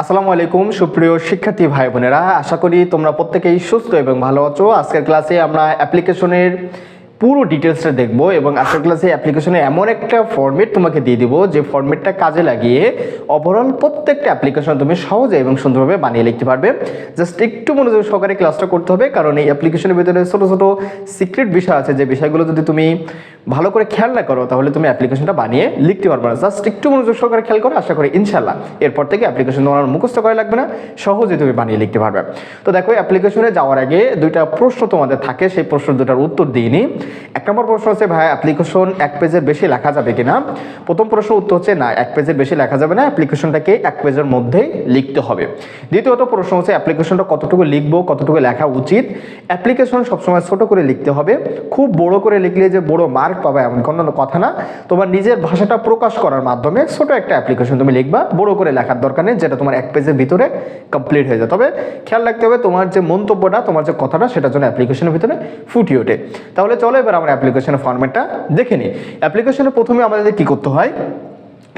আসসালামু আলাইকুম, সুপ্রিয় শিক্ষার্থী ভাই বোনেরা আশা করি তোমরা প্রত্যেকেই সুস্থ এবং ভালো আছো। আজকের ক্লাসে আমরা অ্যাপ্লিকেশনের পুরো ডিটেলসটা দেখব এবং আজকের ক্লাসে অ্যাপ্লিকেশনে এমন একটা ফর্মেট তোমাকে দিয়ে দিব যে ফর্মেটটা কাজে লাগিয়ে ওভারঅল প্রত্যেকটা অ্যাপ্লিকেশন তুমি সহজে এবং সুন্দরভাবে বানিয়ে লিখতে পারবে। জাস্ট একটু মনোযোগ সহকারে ক্লাসটা করতে হবে, কারণ এই অ্যাপ্লিকেশনের ভিতরে ছোটো ছোটো সিক্রেট বিষয় আছে। যে বিষয়গুলো যদি তুমি ভালো করে খেয়াল না করো, তাহলে তুমি অ্যাপ্লিকেশনটা বানিয়ে লিখতে পারবে না। জাস্ট একটু মনোযোগ সহকারে খেয়াল করো, আশা করি ইনশাল্লাহ এরপর থেকে অ্যাপ্লিকেশন তোমার মুখস্থ করা লাগবে না, সহজে তুমি বানিয়ে লিখতে পারবে। তো দেখো অ্যাপ্লিকেশনে যাওয়ার আগে দুইটা প্রশ্ন তোমাদের থাকে, সেই প্রশ্ন দুটার উত্তর দিইনি এক নম্বর প্রশ্ন হচ্ছে, ভাই অ্যাপ্লিকেশন এক পেজের বেশি লেখা যাবে কিনা? প্রথম প্রশ্ন উত্তর হচ্ছে, না, এক পেজের বেশি লেখা যাবে না অ্যাপ্লিকেশনটাকে এক পেজের মধ্যেই লিখতে হবে। দ্বিতীয়ত প্রশ্ন হচ্ছে অ্যাপ্লিকেশনটা কতটুকু লিখব, কতটুকু লেখা উচিত? অ্যাপ্লিকেশন সবসময় ছোট করে লিখতে হবে। খুব বড় করে লিখলে যে বড় মার্ক পাবে এমন কোনো কথা না। তোমার নিজের ভাষাটা প্রকাশ করার মাধ্যমে ছোট একটা অ্যাপ্লিকেশন তুমি লিখবা, বড় করে লেখার দরকার নেই, যেটা তোমার এক পেজের ভিতরে কমপ্লিট হয়ে যায়। তবে খেয়াল রাখতে হবে, তোমার যে মন্তব্যটা, তোমার যে কথাটা, সেটার জন্য অ্যাপ্লিকেশনের ভিতরে ফুটিয়ে ওঠে। তাহলে চলো এবার আমরা অ্যাপ্লিকেশনের ফর্মেটটা দেখে নিই। অ্যাপ্লিকেশনে প্রথমে আমাদের কি করতে হয়?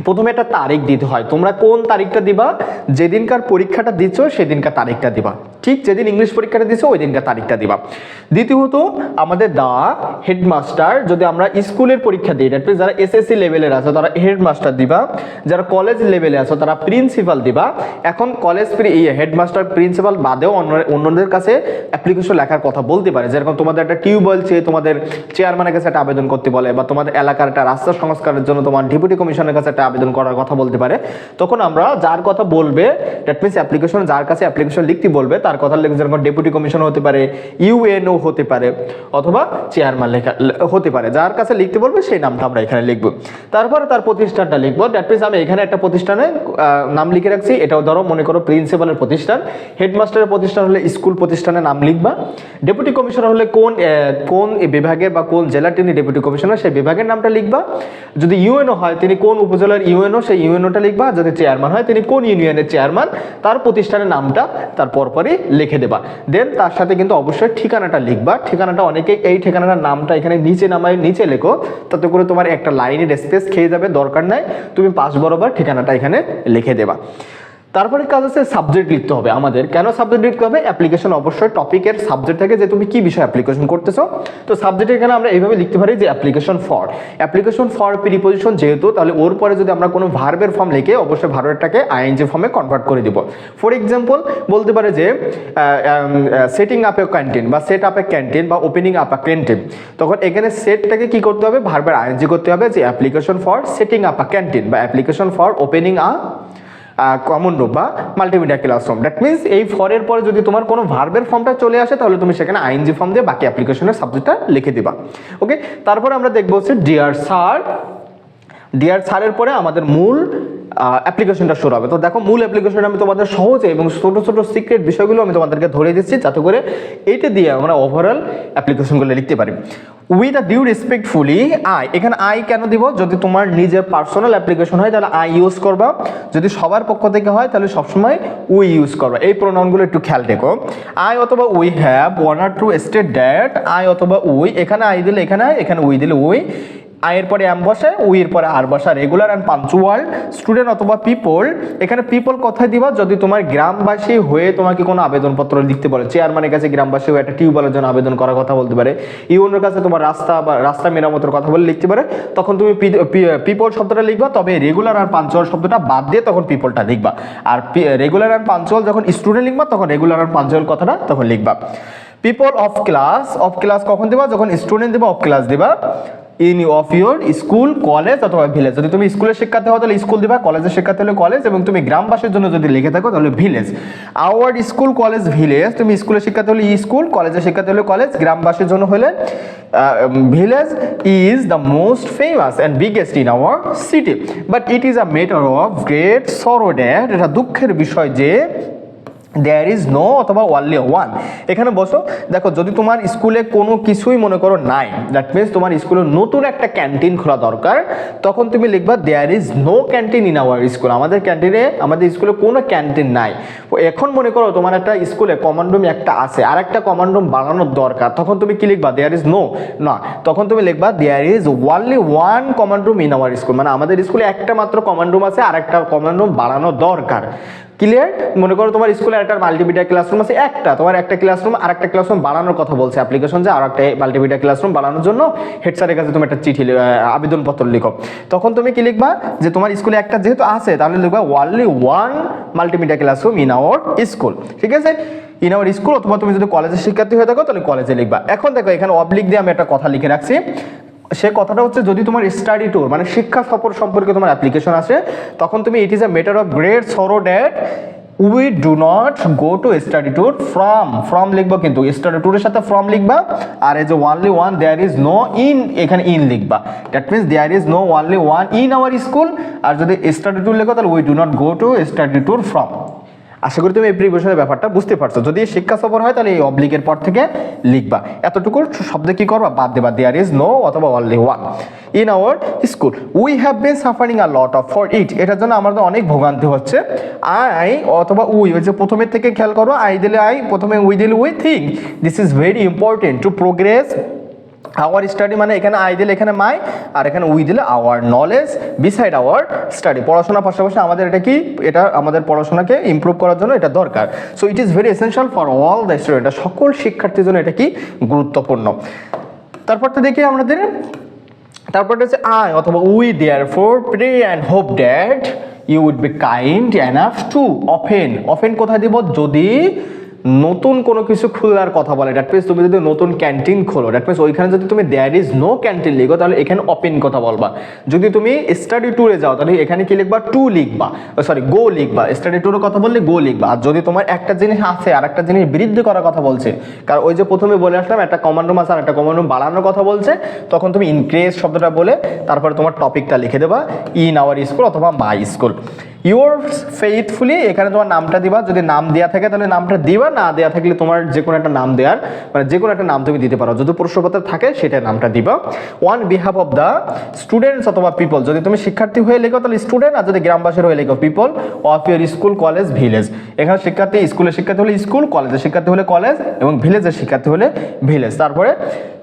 প্রথমে একটা তারিখ দিতে হয়। তোমরা কোন তারিখটা দিবা? যেদিনকার পরীক্ষাটা দিচ্ছ সেদিনকার তারিখটা দিবা। ঠিক যেদিন ইংলিশ পরীক্ষাটা দিচ্ছ ওই দিনকার তারিখটা দিবা। দ্বিতীয়ত, আমাদের দা হেডমাস্টার, যদি আমরা স্কুলের পরীক্ষা দিই দ্যাট যারা এসএসসি লেভেলের আছে, তারা হেডমাস্টার দিবা। যারা কলেজ লেভেলে আছে, তারা প্রিন্সিপাল দিবা। এখন কলেজ হেডমাস্টার প্রিন্সিপাল বাদেও অন্য অন্যদের কাছে অ্যাপ্লিকেশন লেখার কথা বলতে পারে। যেরকম তোমাদের একটা টিউবওয়েল চেয়ে তোমাদের চেয়ারম্যানের কাছে একটা আবেদন করতে বলে, বা তোমাদের এলাকার একটা রাস্তা সংস্কারের জন্য তোমার ডেপুটি কমিশনের কাছে একটা আবেদন করার কথা বলতে পারে। তখন আমরা যার কথা বলবে দ্যাট মিনস অ্যাপ্লিকেশন যার কাছে অ্যাপ্লিকেশন লিখতে বলবে, তার কথা লিখে যেরকম ডেপুটি কমিশন হতে পারে ইউএনও হতে পারে, অথবা চেয়ারম্যান লেখা, হতে পারে। যার কাছে লিখতে বলবে, সেই নামটা আমরা এখানে লিখব। তারপরে তার প্রতিষ্ঠানটা লিখব। দ্যাট মিনস আমি এখানে একটা প্রতিষ্ঠানে নাম লিখে রাখছি। এটাও ধরো, মনে করো প্রিন্সিপালের প্রতিষ্ঠান। হেডমাস্টারের প্রতিষ্ঠান হলে স্কুল প্রতিষ্ঠানের নাম লিখবা। ডেপুটি কমিশনার হলে কোন কোন বিভাগের বা কোন জেলার তিনি ডেপুটি কমিশনার সেই বিভাগের নামটা লিখবা। যদি ইউএনও হয়, তিনি কোন উপজেলার ইউএনও, সেই ইউএনওটা লিখবা। যদি চেয়ারম্যান হয়, তিনি কোন ইউনিয়নের চেয়ারম্যান? তার প্রতিষ্ঠানের নামটা তার পরপরই লিখে দেবা। দেন তার সাথে কিন্তু অবশ্যই ঠিকানাটা লিখবা। ঠিকানাটা অনেকেই এই ঠিকানাটার নামটা এখানে নিচে নামায়, নিচে লেখো। তাতে করে তোমার একটা লাইনের স্পেস খেয়ে যাবে, দরকার নাই। তুমি পাঁচ বরাবর ঠিকানাটা এখানে লিখে দেবা। তারপরে কাজ আছে সাবজেক্ট লিখতে হবে আমাদের। কেন সাবজেক্ট লিখতে হবে? অ্যাপ্লিকেশন অবশ্যই টপিকের সাবজেক্ট থাকে যে তুমি কি বিষয় অ্যাপ্লিকেশন করতেছো। তো সাবজেক্ট এখানে আমরা এইভাবে লিখতে পারি যে application for application for preposition যেহেতু, তাহলে ওর পরে যদি আমরা কোনো ভার্বের ফর্ম লিখে অবশ্যই ভার্বেরটাকে আইএনজি ফর্মে কনভার্ট করে দিব। ফর এক্সাম্পল বলতে পারে যে সেটিং আপ এ ক্যান্টিন বা সেট আপ এ ক্যান্টিন বা ওপেনিং আপ এ ক্যান্টিন তখন এখানে সেটটাকে কি করতে হবে? ভার্বের আইএনজি করতে হবে যে application for setting up a canteen বা application for opening a common room বা মাল্টিমিডিয়া ক্লাসরুম দ্যাট মিনস এই ফরের পরে যদি তোমার কোনো ভার্বের ফর্মটা চলে আসে, তাহলে তুমি সেখানে আইনজি ফর্ম দিয়ে বাকি অ্যাপ্লিকেশনের সাবজেক্টটা লিখে দিবা। ওকে তারপরে আমরা দেখব হচ্ছে ডিয়ার স্যার ডিয়ার স্যারের পরে আমাদের মূল অ্যাপ্লিকেশনটা শুরু হবে। তো দেখো, মূল অ্যাপ্লিকেশন আমি তোমাদের সহজে এবং ছোট ছোট সিক্রেট বিষয়গুলো আমি তোমাদেরকে ধরে দিচ্ছি, যাতে করে এইটা দিয়ে আমরা ওভারঅল অ্যাপ্লিকেশনগুলো লিখতে পারি। With a due respectfully I এখানে আই কেন দিব? যদি তোমার নিজের পার্সোনাল অ্যাপ্লিকেশন হয় তাহলে আই ইউজ করবা। যদি সবার পক্ষ থেকে হয় তাহলে সবসময় উই ইউজ করবা। এই প্রোনাউনগুলো একটু খেয়াল দেখো আই অথবা we have one R two state that I অথবা উই এখানে আই দিলে এখানে আই, এখানে উই দিলে উই আয়ের পরে এম বসে উইয়ের পরে আর বসা। রেগুলার অ্যান্ড পাঞ্চুয়াল স্টুডেন্ট অথবা পিপল এখানে পিপল কথায় দিবা? যদি তোমার গ্রামবাসী হয়ে তোমাকে কোনো আবেদনপত্র লিখতে বলে চেয়ারম্যানের কাছে গ্রামবাসী হয়ে একটা টিউবওয়েলের জন্য আবেদন করার কথা বলতে পারে ইউনের কাছে তোমার রাস্তা বা রাস্তা মেরামতের কথা বলে লিখতে পারে, তখন তুমি পিপল শব্দটা লিখবা, তবে রেগুলার আর পাঞ্চুয়াল শব্দটা বাদ দিয়ে তখন পিপলটা লিখবা। আর রেগুলার আর পাঞ্চুয়াল যখন স্টুডেন্ট লিখবা, তখন রেগুলার আর পাঞ্চুয়াল কথাটা তখন লিখবা। People of class of class কখন দিবা? যখন স্টুডেন্ট দিবা অফ ক্লাস দিবা। In of your school college অথবা ভিলেজ যদি তুমি স্কুলের শিক্ষার্থী হও, তাহলে স্কুল দিবা কলেজের শিক্ষার্থী হলে কলেজ এবং তুমি গ্রামবাসীর জন্য যদি লিখে থাকো, তাহলে village our school college village তুমি স্কুলের শিক্ষার্থী হলে স্কুল কলেজের শিক্ষার্থী হলে কলেজ গ্রামবাসীর জন্য হলে village is the most famous and biggest in our city but it is a matter of great sorrow এটা দুঃখের বিষয় যে দেয়ার ইজ নো অথবা ওয়ানলি ওয়ান এখানে বসো, দেখো, যদি তোমার স্কুলে কোনো কিছুই মনে করো নাই দ্যাট মিনস তোমার স্কুলে নতুন একটা ক্যান্টিন খোলা দরকার, তখন তুমি লিখবা there is no canteen in our school আমাদের ক্যান্টিনে আমাদের স্কুলে কোনো ক্যান্টিন নাই। এখন মনে করো তোমার একটা স্কুলে কমান্ড রুম একটা আছে, আর একটা কমান্ড রুম বানানোর দরকার, তখন তুমি কি লিখবা দেয়ার ইজ নো না, তখন তুমি লিখবা there is only one common room in our school মানে আমাদের স্কুলে একটা মাত্র কমান্ড রুম আছে, আর একটা কমান্ড রুম বাড়ানো দরকার। ক্লিয়ার মনে করো তোমার স্কুলে একটা মাল্টিমিডিয়া ক্লাসরুম আছে, একটা। তোমার একটা ক্লাসরুম আর একটা ক্লাসরুম বাড়ানোর কথা বলছে অ্যাপ্লিকেশন যে আর একটা মাল্টিমিডিয়া ক্লাসরুম বাড়ানোর জন্য হেড স্যারের কাছে তুমি একটা চিঠি আবেদনপত্র লিখো। তখন তুমি কি লিখবা? যে তোমার স্কুলে একটা যেহেতু আছে, তাহলে লিখবা only one multimedia classroom in our school ঠিক আছে? ইন আওয়ার স্কুল অথবা তুমি যদি কলেজের শিক্ষার্থী হয়ে থাকো, তাহলে কলেজে লিখবা। এখন দেখো, এখানে অবলিক দিয়ে আমি একটা কথা লিখে রাখছি। সে কথাটা হচ্ছে যদি তোমার স্টাডি ট্যুর মানে শিক্ষা সফর সম্পর্কে তোমার অ্যাপ্লিকেশন আসে, তখন তুমি it is a matter of great sorrow that we do not go to study tour from from লিখব কিন্তু স্টাডি ট্যুরের সাথে ফ্রম লিখবা, আর as a only one there is no in এখানে ইন লিখবা। That means there is no only one in our school আর যদি study tour লেখো, তাহলে we do not go to study tour from আশা করি তুমি এই প্রিভিশনের ব্যাপারটা বুঝতে পারছ। যদি শিক্ষা সফর হয়, তাহলে এই অবলিকের পর থেকে লিখবা। এতটুকু শব্দে কি করবা? বাদ দেবা। দেয়ার ইজ নো অথবা only one in our school we have been suffering a lot of for it এটার জন্য আমাদের অনেক ভোগান্তি হচ্ছে। আই অথবা উই ওই যে প্রথমের থেকে খেয়াল করো আই দিলে আই প্রথমে উই দিলে we think this is very important to progress our study মানে এখানে আই দিলে এখানে মাই আর এখানে উই দিলে our knowledge beside our study পড়াশোনার পাশাপাশি আমাদের এটা কি? এটা আমাদের পড়াশোনাকে ইমপ্রুভ করার জন্য এটা দরকার। So it is very essential for all the student সকল শিক্ষার্থীর জন্য এটা কি? গুরুত্বপূর্ণ। তারপর তো দেখি আমাদের। তারপরটা হচ্ছে আই অথবা we therefore pray and hope that you would be kind enough to often often কোথায় দিব? যদি নতুন কোনো কিছু খোলার কথা বলে। দ্যাট মিনস তুমি যদি নতুন ক্যান্টিন খোলো দ্যাট মিনস ওইখানে যদি তুমি দেয়ার ইজ নো ক্যান্টিন লিখো, তাহলে এখানে ওপেন কথা বলবা। যদি তুমি স্টাডি ট্যুরে যাও, তাহলে এখানে কি লিখবা? টু লিখবা। সরি গো লিখবা। স্টাডি ট্যুরের কথা বললে গো লিখবা। আর যদি তোমার একটা জিনিস আছে, আর একটা জিনিস বৃদ্ধি করার কথা বলছে, কারণ ওই যে প্রথমে বলে আসলাম, একটা কমন রুম আছে আর একটা কমন রুম বাড়ানোর কথা বলছে, তখন তুমি ইনক্রিজ শব্দটা বলে, তারপরে তোমার টপিকটা লিখে দেবা ইন আওয়ার স্কুল অথবা মাই স্কুল ইউর ফেইথফুলি এখানে তোমার নামটা দিবা। যদি নাম দেওয়া থাকে, তাহলে নামটা দিবা। না দেওয়া থাকলে তোমার যে কোনো একটা নাম দেওয়ার মানে যে কোনো একটা নাম তুমি দিতে পারো। যদি প্রশ্নপত্র থাকে সেটা নামটা দিবা। On behalf of the students অথবা পিপল যদি তুমি শিক্ষার্থী হয়ে লেখো, তাহলে স্টুডেন্ট আর যদি গ্রামবাসীর হয়ে লেখো people of your school college village এখানে শিক্ষার্থী, স্কুলের শিক্ষার্থী হলে স্কুল কলেজের শিক্ষার্থী হলে কলেজ এবং ভিলেজের শিক্ষার্থী হলে ভিলেজ তারপরে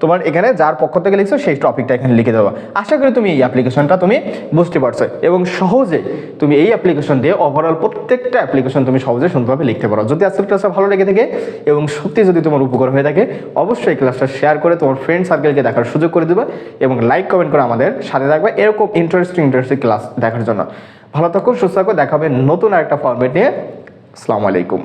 তোমার এখানে যার পক্ষ থেকে লিখছো, সেই টপিকটা এখানে লিখে দেবো আশা করি তুমি এই অ্যাপ্লিকেশনটা তুমি বুঝতে পারছ এবং সহজে তুমি এই অ্যাপ্লিকেশন দিয়ে ওভারঅল প্রত্যেকটা অ্যাপ্লিকেশন তুমি সহজে সুন্দরভাবে লিখতে পারো। যদি আজকের ক্লাসটা ভালো লেগে থাকে এবং সত্যি যদি তোমার উপকার হয়ে থাকে, অবশ্যই ক্লাসটা শেয়ার করে তোমার ফ্রেন্ড সার্কেলকে দেখার সুযোগ করে দেবে এবং লাইক কমেন্ট করে আমাদের সাথে থাকবে এরকম ইন্টারেস্টিং ইন্টারেস্টিং ক্লাস দেখার জন্য। ভালো থাকো, সুস্থ থাকো দেখাবে নতুন আরেকটা ফর্মেট নিয়ে। আসসালামু আলাইকুম।